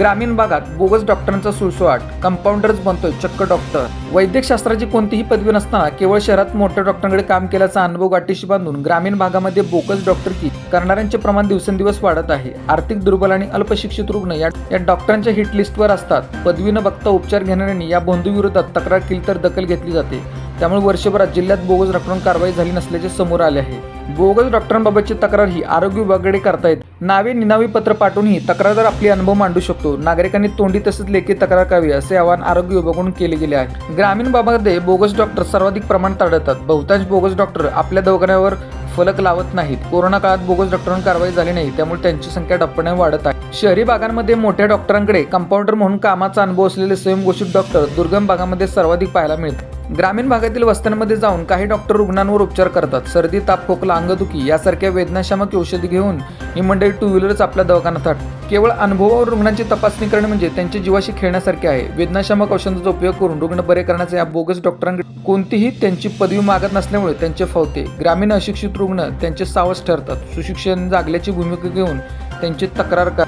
ग्रामीण भागात बोगस डॉक्टरांचा सुळसुळाट कंपाऊंडरच बनतोय चक्क डॉक्टर. वैद्यकशास्त्राची कोणतीही पदवी नसताना केवळ शहरात मोठ्या डॉक्टरांकडे काम केल्याचा अनुभव गाठीशी बांधून ग्रामीण भागामध्ये बोगस डॉक्टरकी करणाऱ्यांचे प्रमाण दिवसेंदिवस वाढत आहे. आर्थिक दुर्बल आणि अल्पशिक्षित रुग्ण या या डॉक्टरांच्या हिट लिस्टवर असतात. पदवी न बघता उपचार घेणाऱ्यांनी या बंधूविरोधात तक्रार केली तर दखल घेतली जाते. त्यामुळे वर्षभरात जिल्ह्यात बोगस डॉक्टरांवर कारवाई झाली नसल्याचे समोर आले आहे. बोगस डॉक्टरांबाबतची तक्रार ही आरोग्य विभागाकडे करतायत. नावे निनावी पत्र पाठवूनही तक्रारदार आपले अनुभव मांडू शकतो. नागरिकांनी तोंडी तसेच लेखी तक्रार करावी असे आवाहन आरोग्य विभागाकडून केले गेले आहे. ग्रामीण भागामध्ये बोगस डॉक्टर सर्वाधिक प्रमाणात आढळतात बहुतांश बोगस डॉक्टर आपल्या दवाखान्यावर फलक लावत नाहीत. कोरोना काळात बोगस डॉक्टरांवर कारवाई झाली नाही त्यामुळे त्यांची संख्या डप्पने वाढत आहे. शहरी भागांमध्ये मोठ्या डॉक्टरांकडे कंपाऊंडर म्हणून कामाचा अनुभव असलेले स्वयंघोषित डॉक्टर दुर्गम भागामध्ये सर्वाधिक पाहायला मिळतात. ग्रामीण भागातील वस्त्यांमध्ये जाऊन काही डॉक्टर रुग्णांवर उपचार करतात. सर्दी ताप खोकला अंगदुखी यासारख्या वेदनाशामक औषधी घेऊन ही मंडळी टू व्हीलरच आपल्या दवाखान्यात आणतात केवळ अनुभवावर रुग्णांची तपासणी करणे म्हणजे त्यांच्या जीवाशी खेळण्यासारखे आहे. वेदनाशामक औषधांचा उपयोग करून रुग्ण बरे करण्याचे या बोगस डॉक्टरांकडे कोणतीही त्यांची पदवी मागत नसल्यामुळे त्यांचे फावते. ग्रामीण अशिक्षित रुग्ण त्यांचे सावस ठरतात. सुशिक्षण जागल्याची भूमिका घेऊन त्यांची तक्रार कर